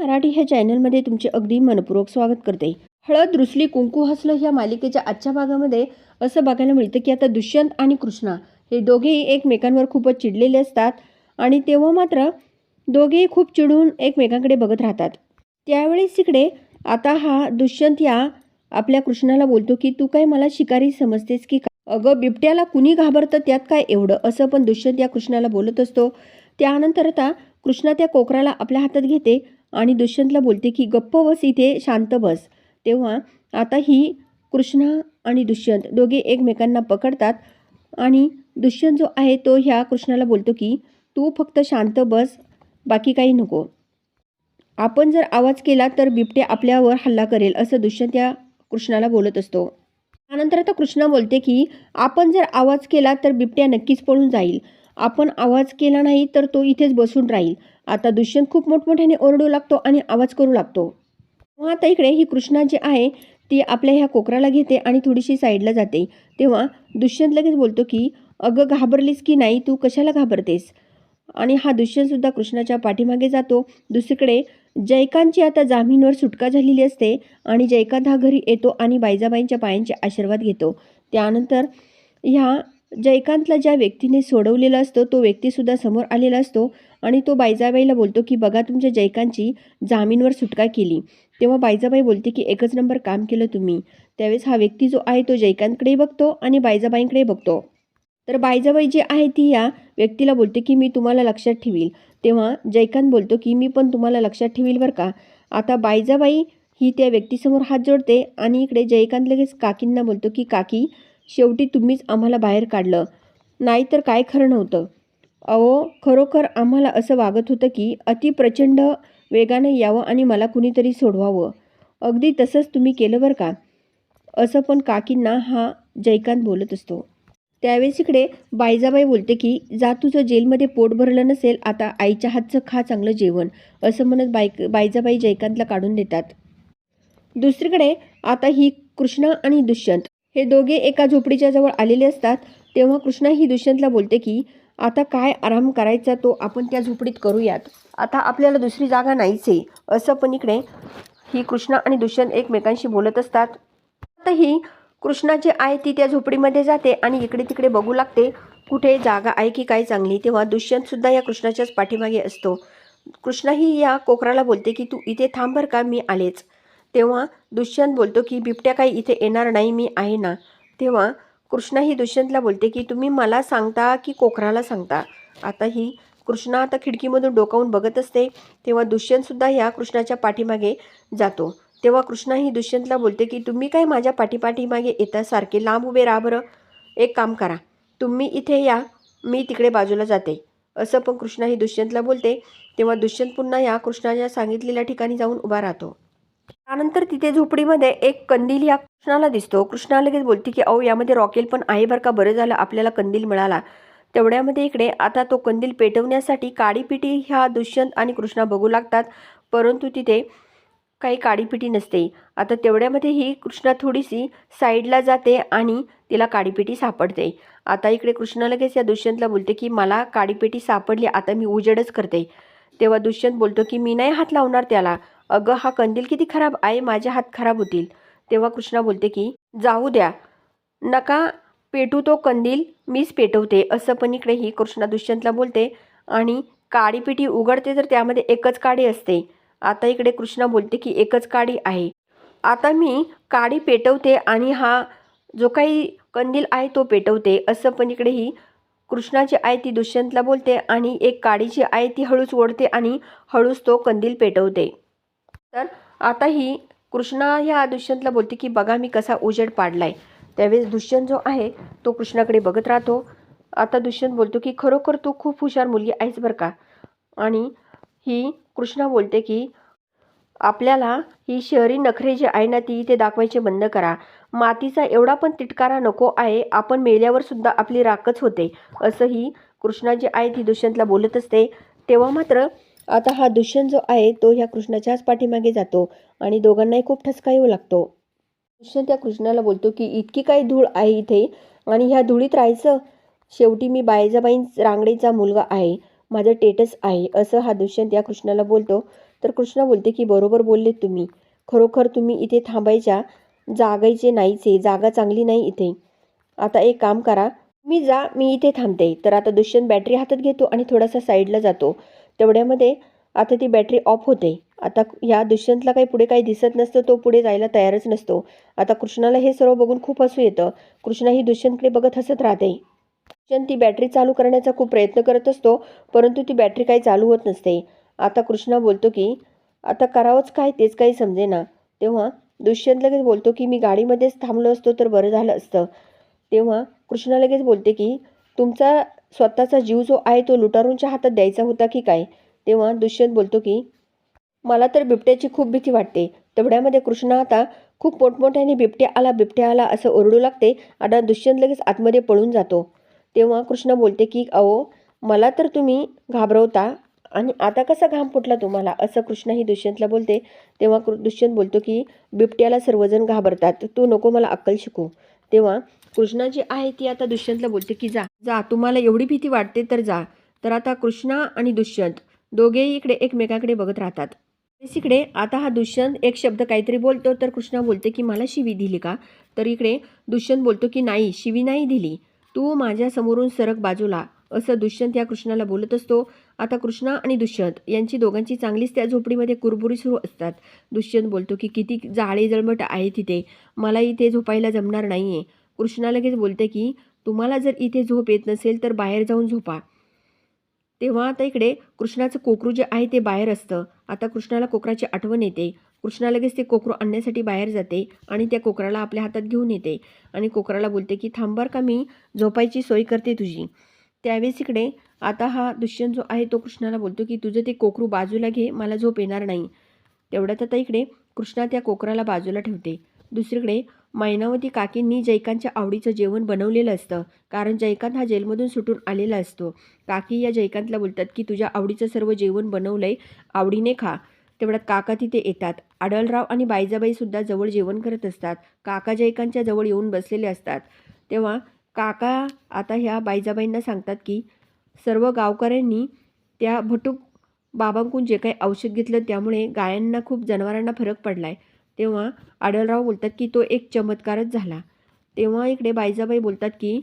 मराठी ह्या चॅनलमध्ये तुमचे अगदी मनपूर्वक स्वागत करते. हळद रुसली कुंकू हसलं ह्या मालिकेच्या आजच्या भागामध्ये असं बघायला मिळतं की आता दुष्यंत आणि कृष्णा हे दोघेही एकमेकांवर खूपच चिडलेले असतात आणि तेव्हा मात्र दोघेही खूप चिडून एकमेकांकडे बघत राहतात. त्यावेळेस इकडे आता हा दुष्यंत या आपल्या कृष्णाला बोलतो की तू काय मला शिकारी समजतेस की अगं बिबट्याला कुणी घाबरतं? त्यात काय एवढं? असं पण दुष्यंत या कृष्णाला बोलत असतो. त्यानंतर आता कृष्णा त्या कोकराला आपल्या हातात घेते आणि दुष्यंतला बोलते की गप्प बस इथे शांत बस. तेव्हा आता ही कृष्णा आणि दुष्यंत दोघे एकमेकांना पकडतात आणि दुष्यंत जो आहे तो ह्या कृष्णाला बोलतो की तू फक्त शांत बस बाकी काही नको. आपण जर आवाज केला तर बिबट्या आपल्यावर हल्ला करेल असं दुष्यंत या कृष्णाला बोलत असतो. त्यानंतर आता कृष्णा बोलते की आपण जर आवाज केला तर बिबट्या नक्कीच पळून जाईल. आपण आवाज केला नाही तर तो इथेच बसून राहील. आता दुष्यंत खूप मोठमोठ्याने ओरडू लागतो आणि आवाज करू लागतो. तेव्हा आता इकडे ही कृष्णा जी आहे ती आपल्या ह्या कोकराला घेते आणि थोडीशी साईडला जाते. तेव्हा दुष्यंत लगेच बोलतो की अगं घाबरलीस की नाही? तू कशाला घाबरतेस? आणि हा दुष्यंतसुद्धा कृष्णाच्या पाठीमागे जातो. दुसरीकडे जयकांतची आता जामीनवर सुटका झालेली असते आणि जयकांत हा घरी येतो आणि बायजाबाईंच्या पायांचे आशीर्वाद घेतो. त्यानंतर ह्या जयकांतला ज्या व्यक्तीने सोडवलेला असतो तो व्यक्तीसुद्धा समोर आलेला असतो आणि तो बायजाबाईला बोलतो की बघा तुमच्या जयकांतची जामीनवर सुटका केली. तेव्हा बायजाबाई बोलते की एकच नंबर काम केलं तुम्ही. त्यावेळेस हा व्यक्ती जो आहे तो जयकांतकडे बघतो आणि बायजाबाईंकडे बघतो. तर बायजाबाई जी आहे ती या व्यक्तीला बोलते की मी तुम्हाला लक्षात ठेवील. तेव्हा जयकांत बोलतो की मी पण तुम्हाला लक्षात ठेवील बरं का. आता बायजाबाई ही त्या व्यक्तीसमोर हात जोडते आणि इकडे जयकांत लगेच काकींना बोलतो की काकी शेवटी तुम्हीच आम्हाला बाहेर काढलं. नाहीतर काय खरं नव्हतं? अहो खरोखर आम्हाला असं वागत होतं की अति प्रचंड यावं आणि मला कुणीतरी सोडवावं. अगदी तसंच तुम्ही केलं बरं का? असं पण काकींना हा जयकांत बोलत असतो. त्यावेळेस इकडे बायजाबाई बोलते की जा तुझं जेलमध्ये पोट भरलं नसेल आता आईच्या हातचं खा चांगलं जेवण असं म्हणत बाय बायजाबाई जयकांतला काढून देतात. दुसरीकडे आता ही कृष्णा आणि दुष्यंत हे दोघे एका झोपडीच्या जवळ आलेले असतात तेव्हा कृष्णा ही दुष्यंतला बोलते की आता काय आराम करायचा तो आपण त्या झोपडीत करूयात. आता आपल्याला दुसरी जागा नाहीच आहे असं पण इकडे ही कृष्णा आणि दुष्यंत एकमेकांशी बोलत असतात. आता ही कृष्णा आहे ती त्या झोपडीमध्ये जाते आणि इकडे तिकडे बघू लागते कुठे जागा आहे की काय चांगली. तेव्हा दुष्यंतसुद्धा या कृष्णाच्याच पाठीमागे असतो. कृष्णा ही या कोकराला बोलते की तू इथे थांबर का मी आलेच. तेव्हा दुष्यंत बोलतो की बिबट्या काही इथे येणार नाही मी आहे ना. तेव्हा कृष्णा ही दुष्यंतला बोलते की तुम्ही मला सांगता की कोकराला सांगता? आता ही कृष्णा आता खिडकीमधून डोकावून बघत असते तेव्हा दुष्यंतसुद्धा ह्या कृष्णाच्या पाठीमागे जातो. तेव्हा कृष्णा ही दुष्यंतला बोलते की तुम्ही काय माझ्या पाठीपाठीमागे येता सारखे लांब उभे राहा बरं. एक काम करा तुम्ही इथे या मी तिकडे बाजूला जाते. असं पण कृष्णा ही दुष्यंतला बोलते तेव्हा दुष्यंत पुन्हा या कृष्णाच्या सांगितलेल्या ठिकाणी जाऊन उभा राहतो. त्यानंतर तिथे झोपडीमध्ये एक कंदील या कृष्णाला दिसतो. कृष्णा लगेच बोलते की अहो यामध्ये रॉकेल पण आहे बरं का? बरं झालं आपल्याला कंदील मिळाला. तेवढ्यामध्ये इकडे आता तो कंदील पेटवण्यासाठी काडीपिटी ह्या दुष्यंत आणि कृष्णा बघू लागतात. परंतु तिथे काही काडीपिटी नसते. आता तेवढ्यामध्ये ही कृष्णा थोडीशी साईडला जाते आणि तिला काडीपेटी सापडते. आता इकडे कृष्णा लगेच या दुष्यंतला बोलते की मला काडीपेटी सापडली आता मी उजेडच करते. तेव्हा दुष्यंत बोलतो की मी नाही हात लावणार त्याला. अगं हा कंदील किती खराब. आहे माझे हात खराब होतील. तेव्हा कृष्णा बोलते की जाऊ द्या. नका पेटू तो कंदील. मीच पेटवते. असं पण इकडे ही कृष्णा दुष्यंतला बोलते आणि काडीपिटी उघडते तर त्यामध्ये एकच काडी असते. आता इकडे कृष्णा बोलते की एकच काडी आहे. आता मी काडी पेटवते आणि हा जो काही कंदील आहे तो पेटवते. असं पण इकडे ही कृष्णाची आहे ती दुष्यंतला बोलते आणि एक काडीची आहे ती हळूच ओढते आणि हळूच तो कंदील पेटवते. तर आता ही कृष्णा ह्या दुष्यंतला बोलते की बघा मी कसा उजेड पाडलाय. त्यावेळेस दुष्यंत जो आहे तो कृष्णाकडे बघत राहतो. आता दुष्यंत बोलतो की खरोखर तू खूप हुशार मुलगी आहेस बरं का? आणि ही कृष्णा बोलते की आपल्याला ही शहरी नखरे जे आहे ना ती इथे दाखवायचे बंद करा. मातीचा एवढा पण तिटकारा नको आहे आपण मेल्यावर सुद्धा आपली राखच होते. असं ही कृष्णा जी आहे ती दुष्यंतला बोलत असते. तेव्हा मात्र आता हा दुष्यंत जो आहे तो ह्या कृष्णाच्याच पाठीमागे जातो आणि दोघांनाही खूप ठसका येऊ लागतो. दुष्यंत त्या कृष्णाला बोलतो की इतकी काही धूळ आहे इथे? आणि ह्या धुळीत राहायचं? शेवटी मी बायजाबाईं रांगडेचा मुलगा आहे माझं टेटस आहे असं हा दुष्यंत या कृष्णाला बोलतो. तर कृष्णा बोलते की बरोबर बोललेत तुम्ही. खरोखर तुम्ही इथे थांबायच्या जागायचे नाहीचे जागा चांगली नाही इथे. आता एक काम करा. मी जा मी इथे थांबते. तर आता दुष्यंत बॅटरी हातात घेतो आणि थोडासा साईडला जातो. तेवढ्यामध्ये आता ती बॅटरी ऑफ होते. आता या दुष्यंतला काही पुढे काही दिसत नसतं तो पुढे जायला तयारच नसतो. आता कृष्णाला हे सर्व बघून खूप हसू येतं. कृष्णा ही दुष्यंतकडे बघत हसत राहते. दुष्यंत ती बॅटरी चालू करण्याचा खूप प्रयत्न करत असतो परंतु ती बॅटरी काही चालू होत नसते. आता कृष्णा बोलतो की आता करावंच काय? तेच काही समजेना. तेव्हा दुष्यंत लगेच बोलतो की मी गाडीमध्येच थांबलो असतो तर बरं झालं असतं. तेव्हा कृष्णा लगेच बोलते की तुमचा स्वतःचा जीव जो आहे तो लुटारूंच्या हातात द्यायचा होता की काय? तेव्हा दुष्यंत बोलतो की मला तर बिबट्याची खूप भीती वाटते. तेवढ्यामध्ये कृष्णा आता खूप मोठमोठ्याने बिबट्या आला बिबट्या आला असं ओरडू लागते आता दुष्यंत लगेच आतमध्ये पळून जातो. तेव्हा कृष्णा बोलते की अहो मला तर तुम्ही घाबरवता आणि आता कसा घाम फुटला तुम्हाला? असं कृष्णा ही दुष्यंतला बोलते. तेव्हा कृ दुष्यंत बोलतो की बिबट्याला सर्वजण घाबरतात. तू नको मला अक्कल शिकू. तेव्हा कृष्णा जी आहे ती आता दुष्यंतला बोलते की जा. जा तुम्हाला एवढी भीती वाटते तर जा. तर आता कृष्णा आणि दुष्यंत दोघेही इकडे एकमेकाकडे बघत राहतात. इकडे आता हा दुष्यंत एक शब्द काहीतरी बोलतो तर कृष्णा बोलते की मला शिवी दिली का? तर इकडे दुष्यंत बोलतो की नाही शिवी नाही दिली. तू माझ्या समोरून सरक बाजूला. असं दुष्यंत या कृष्णाला बोलत असतो. आता कृष्णा आणि दुष्यंत यांची दोघांची चांगलीच त्या झोपडीमध्ये कुरबुरी सुरू असतात. दुष्यंत बोलतो की किती जाळे जळमट आहे तिथे. मला इथे झोपायला जमणार नाही आहे कृष्णा लगेच बोलते की तुम्हाला जर इथे झोप येत नसेल तर बाहेर जाऊन झोपा. तेव्हा आता इकडे कृष्णाचं कोकरू जे आहे ते बाहेर असतं. आता कृष्णाला कोकराची आठवण येते. कृष्णा लगेच ते कोकरू आणण्यासाठी बाहेर जाते आणि त्या कोकराला आपल्या हातात घेऊन येते आणि कोकराला बोलते की थांबर का मी झोपायची सोय करते तुझी. त्यावेळेस इकडे आता हा दुष्यंत जो आहे तो कृष्णाला बोलतो की तुझं ते कोकरू बाजूला घे मला झोप येणार नाही. तेवढ्यात आता इकडे कृष्णा त्या कोकराला बाजूला ठेवते. दुसरीकडे मैनावती काकींनी जैकांच्या आवडीचं जेवण बनवलेलं असतं कारण जयकांत हा जेलमधून सुटून आलेला असतो. काकी या जयकांतला बोलतात की तुझ्या आवडीचं सर्व जेवण बनवलंय आवडीने खा. तेवढ्यात काका तिथे येतात. आडलराव आणि बायजाबाईसुद्धा जवळ जेवण करत असतात. काका जयकांतच्या जवळ येऊन बसलेले असतात. तेव्हा काका आता ह्या बायजाबाईंना सांगतात की सर्व गावकऱ्यांनी त्या भटूक बाबांकून जे काही औषध घेतलं त्यामुळे गायांना खूप जनावरांना फरक पडला आहे तेव्हा आडलराव बोलतात की तो एक चमत्कारच झाला. तेव्हा इकडे बायजाबाई बोलतात की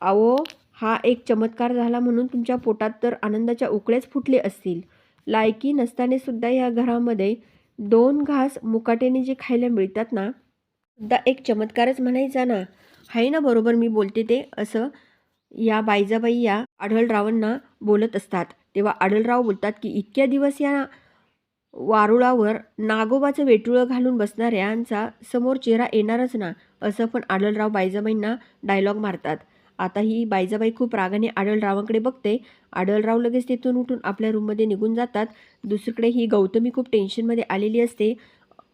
अहो हा एक चमत्कार झाला म्हणून तुमच्या पोटात तर आनंदाच्या उकळेच फुटले असतील. लायकी नसताना सुद्धा या घरामध्ये दोन घास मुकाट्याने जे खायला मिळतात ना सुद्धा एक चमत्कारच म्हणायचा ना. आहे ना बरोबर मी बोलते ते असं या बायजाबाई या आढळरावांना बोलत असतात. तेव्हा आढळराव बोलतात की इतक्या दिवस या वारुळावर नागोबाचं वेटुळं घालून बसणाऱ्यांचा समोर चेहरा येणारच ना असं पण आडलराव बायजाबाईंना डायलॉग मारतात. आता ही बायजाबाई खूप रागाने आडलरावांकडे बघते. आडलराव लगेच तिथून उठून आपल्या रूममध्ये निघून जातात. दुसरीकडे ही गौतमी खूप टेन्शनमध्ये आलेली असते.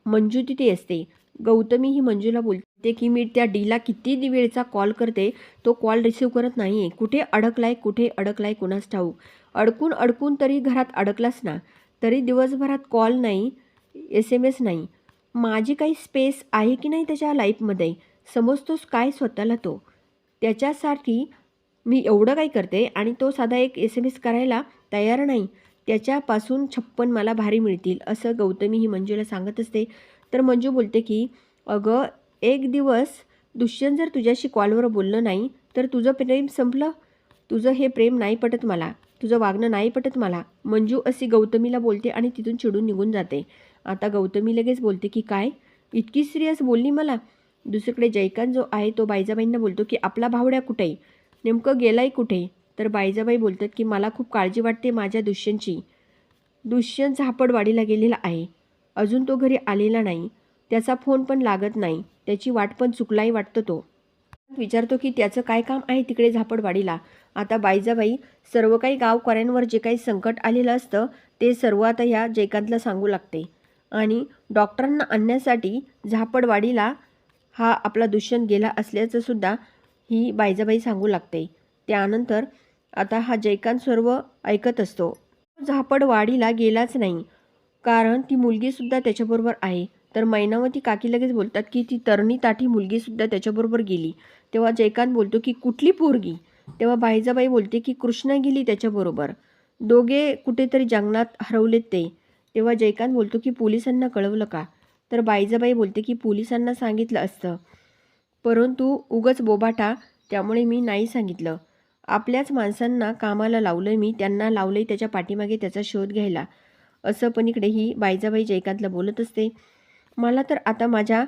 मंजू तिथे असते. गौतमी ही मंजूला बोलते की मी त्या डीला किती वेळचा कॉल करते. तो कॉल रिसीव करत नाही आहे कुठे अडकलाय कुठे अडकलाय कुणास ठाऊक? अडकून अडकून तरी घरात अडकलास ना. तरी दिवसभरात कॉल नाही एस एम एस नाही. माझी काही स्पेस आहे की नाही त्याच्या लाईफमध्ये? समजतोस काय स्वतःला तो? त्याच्यासाठी मी एवढं काही करते आणि तो साधा एक एस एम एस करायला तयार नाही. त्याच्यापासून छप्पन मला भारी मिळतील असं गौतमी ही मंजूला सांगत असते. तर मंजू बोलते की अगं एक दिवस दुष्यंत जर तुझ्याशी कॉलवर बोललं नाही तर तुझं प्रेम संपलं. तुझं हे प्रेम नाही पटत मला. तुझं वागणं नाही पटत मला. मंजू अशी गौतमीला बोलते आणि तिथून चिडून निघून जाते. आता गौतमी लगेच बोलते की काय? इतकी सिरियस बोलली मला? दुसरीकडे जयकांत जो आहे तो बायजाबाईंना बोलतो की आपला भावड्या कुठे? नेमकं गेलाय कुठे? तर बायजाबाई बोलतात की मला खूप काळजी वाटते माझ्या दुष्यंतची. दुष्यंत झापडवाडीला गेलेला आहे. अजून तो घरी आलेला नाही. त्याचा फोन पण लागत नाही. त्याची वाट पण चुकलाही वाटतं तो. विचारतो की त्याचं काय काम आहे तिकडे झापडवाडीला? आता बाईजाबाई सर्व काही गावकऱ्यांवर जे काही संकट आलेलं असतं ते सर्व आता ह्या जयकांतला सांगू लागते. आणि डॉक्टरांना आणण्यासाठी झापडवाडीला हा आपला दुष्यंत गेला असल्याचं सुद्धा ही बाईजाबाई सांगू लागते. त्यानंतर आता हा जयकांत सर्व ऐकत असतो. झापडवाडीला गेलाच नाही. कारण ती मुलगीसुद्धा त्याच्याबरोबर आहे. तर मैनावती काकी लगेच बोलतात की ती तरणी ताठी मुलगीसुद्धा त्याच्याबरोबर गेली. तेव्हा जयकांत बोलतो की कुठली पोरगी? तेव्हा बायजाबाई बोलते की कृष्णा गेली त्याच्याबरोबर. दोघे कुठेतरी जंगलात हरवलेत ते. तेव्हा जयकांत बोलतो की पोलिसांना कळवलं का? तर बाईजाबाई बोलते की पोलिसांना सांगितलं असतं. परंतु उगच बोबाटा त्यामुळे मी नाही सांगितलं. आपल्याच माणसांना कामाला लावलं मी त्यांना लावलंय त्याच्या पाठीमागे त्याचा शोध घ्यायला. असं पण इकडे ही बाईजाबाई जयकांतला बोलत असते. मला तर आता माझ्या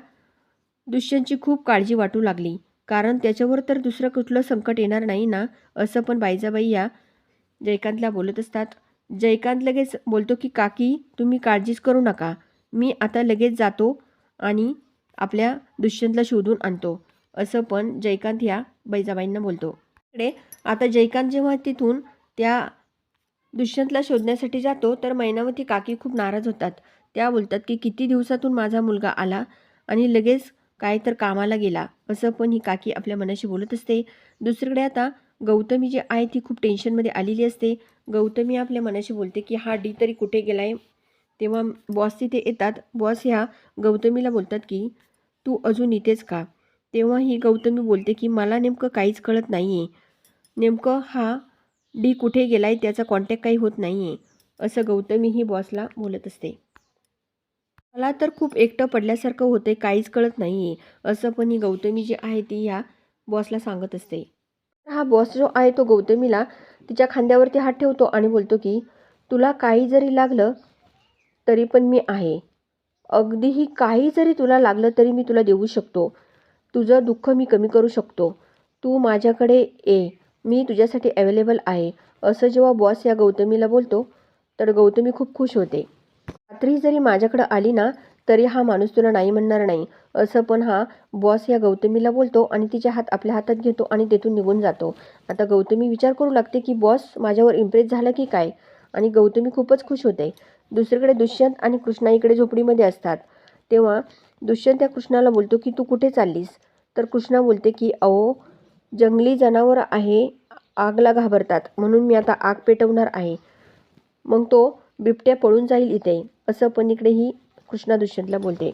दुष्यांची खूप काळजी वाटू लागली. कारण त्याच्यावर तर दुसरं कुठलं संकट येणार नाही ना असं पण बाईजाबाई या जयकांतला बोलत असतात. जयकांत लगेच बोलतो की काकी तुम्ही काळजीच करू नका. मी आता लगेच जातो आणि आपल्या दुष्यंतला शोधून आणतो. असं पण जयकांत ह्या बैजाबाईंना बोलतो. इकडे आता जयकांत जेव्हा तिथून त्या दुष्यंतला शोधण्यासाठी जातो तर मैनावती काकी खूप नाराज होतात. त्या बोलतात की किती दिवसातून माझा मुलगा आला आणि लगेच काय तर कामाला गेला असं पण ही काकी आपल्या मनाशी बोलत असते. दुसरीकडे आता गौतमी जी आहे ती खूप टेन्शनमध्ये आलेली असते. गौतमी आपल्या मनाशी बोलते की हा डी तरी कुठे गेलाय? तेव्हा बॉस तिथे येतात. बॉस ह्या गौतमीला बोलतात की तू अजून इथेच का? तेव्हा ही गौतमी बोलते की मला नेमकं काहीच कळत नाही आहे नेमकं हा डी कुठे गेलाय? त्याचा कॉन्टॅक्ट काही होत नाही आहे असं गौतमी ही बॉसला बोलत असते. मला तर खूप एकटं पडल्यासारखं होते काहीच कळत नाही आहे असं पण ही गौतमी जी आहे ती ह्या बॉसला सांगत असते. हा बॉस जो आहे तो गौतमीला तिच्या खांद्यावरती हात ठेवतो आणि बोलतो की तुला काही जरी लागलं तरी पण मी आहे. अगदीही काही जरी तुला लागलं तरी मी तुला देऊ शकतो. तुझं दुःख मी कमी करू शकतो. तू माझ्याकडे ये. मी तुझ्यासाठी अवेलेबल आहे. असं जेव्हा बॉस या गौतमीला बोलतो तर गौतमी खूप खुश होते. रात्री जरी माझ्याकडं आली ना तरी हा माणूस तुला नाही म्हणणार नाही. असं पण हा बॉस या गौतमीला बोलतो आणि तिचे हात आपल्या हातात घेतो आणि तेथून निघून जातो. आता गौतमी विचार करू लागते की बॉस माझ्यावर इम्प्रेस झाला की काय? आणि गौतमी खूपच खुश होते. दुसरीकडे दुष्यंत आणि कृष्णा इकडे झोपडीमध्ये असतात. तेव्हा दुष्यंत त्या कृष्णाला बोलतो की तू कुठे चाललीस? तर कृष्णा बोलते की अहो जंगली जनावर आहे आगला घाबरतात. म्हणून मी आता आग पेटवणार आहे. मग तो बिबट्या पळून जाईल इथे असं पण इकडेही कृष्णा दुष्यंतला बोलते.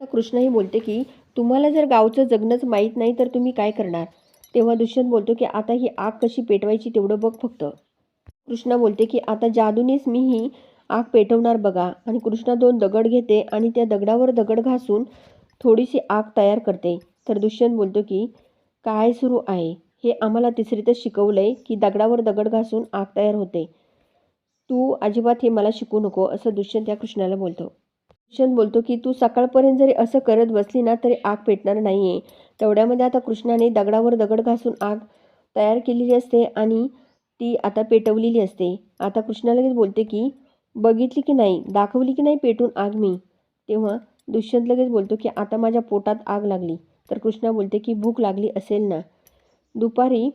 तर कृष्णाही बोलते की तुम्हाला जर गावचं जगणंच माहीत नाही तर तुम्ही काय करणार? तेव्हा दुष्यंत बोलतो की आता ही आग कशी पेटवायची तेवढं बघ फक्त. कृष्णा बोलते की आता जादूनेच मी ही आग पेटवणार बघा. आणि कृष्णा दोन दगड घेते आणि त्या दगडावर दगड घासून थोडीशी आग तयार करते. तर दुष्यंत बोलतो की काय सुरू आहे? हे आम्हाला तिसरीतच शिकवलं आहे की दगडावर दगड घासून आग तयार होते. तू अजिबात हे मला शिकू नको असं दुष्यंत या कृष्णाला बोलतो. दुष्यंत बोलतो की तू सकाळपर्यंत जरी असं करत बसली ना तरी आग पेटणार नाही आहे तेवढ्यामध्ये आता कृष्णाने दगडावर दगड घासून आग तयार केलेली असते आणि ती आता पेटवलेली असते. आता कृष्णा लगेच बोलते की बघितली की नाही दाखवली की नाही पेटून आग मी? तेव्हा दुष्यंत लगेच बोलतो की आता माझ्या पोटात आग लागली. तर कृष्णा बोलते की भूक लागली असेल ना. दुपारी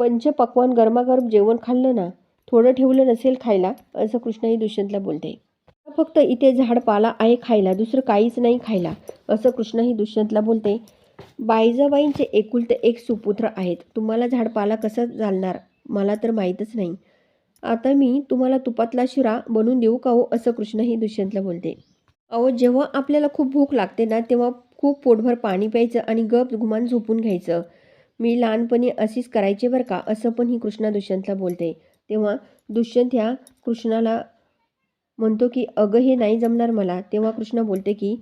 पंचपक्वान गरमागरम जेवण खाल्लं ना थोडं ठेवलं नसेल खायला असं कृष्णाई दुष्यंतला बोलते. फक्त इथे झाडपाला आहे खायला दुसरं काहीच नाही खायला असं कृष्णाही दुष्यंतला बोलते. बाईजाबाईंचे एकुलते एक सुपुत्र आहेत तुम्हाला झाडपाला कसं चालणार मला तर माहीतच नाही. आता मी तुम्हाला तुपातला शिरा बनवून देऊ का हो? असं कृष्णही दुष्यंतला बोलते. अहो जेव्हा आपल्याला खूप भूक लागते ना तेव्हा खूप पोटभर पाणी प्यायचं आणि गप घुमान झोपून घ्यायचं. मी लहानपणी अशीच करायचे बरं का? असं पण ही कृष्णा दुष्यंतला बोलते. तेव्हा दुष्यंत ह्या कृष्णाला म्हणतो की अगं हे नाही जमणार मला. तेव्हा कृष्णा बोलते की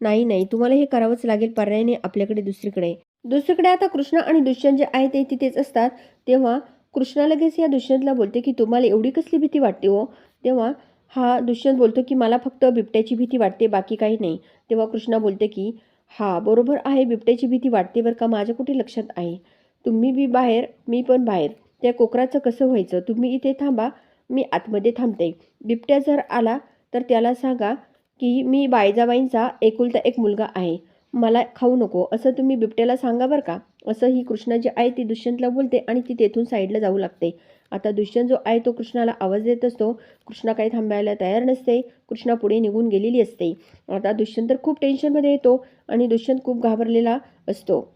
नाही नाही तुम्हाला हे करावंच लागेल पर्यायने आपल्याकडे दुसरीकडे. दुसरीकडे आता कृष्णा आणि दुष्यंत जे आहे ते तिथेच असतात. तेव्हा कृष्णा लगेच या दुष्यंतला बोलते की तुम्हाला एवढी कसली भीती वाटते हो? तेव्हा हा दुष्यंत बोलतो की मला फक्त बिबट्याची भीती वाटते बाकी काही नाही. तेव्हा कृष्णा बोलते की हा बरोबर आहे बिबट्याची भीती वाटते बरं का माझ्या कुठे लक्षात आहे? तुम्ही बी बाहेर मी पण बाहेर. त्या कोकराचं कसं व्हायचं? तुम्ही इथे थांबा मी आतमध्ये थांबते. बिबट्या जर आला तर त्याला सांगा की मी बायजाबाईंचा एकुलता एक मुलगा आहे. मला खाऊ नको. असं तुम्ही बिबट्याला सांगा बरं का? असं ही कृष्णा जी आहे ती दुष्यंतला बोलते आणि ती तेथून साईडला जाऊ लागते. आता दुष्यंत जो आहे तो कृष्णाला आवाज देत असतो. कृष्णा काही थांबायला तयार नसते. कृष्णा पुढे निघून गेलेली असते. आता दुष्यंत तर खूप टेन्शनमध्ये येतो आणि दुष्यंत खूप घाबरलेला असतो.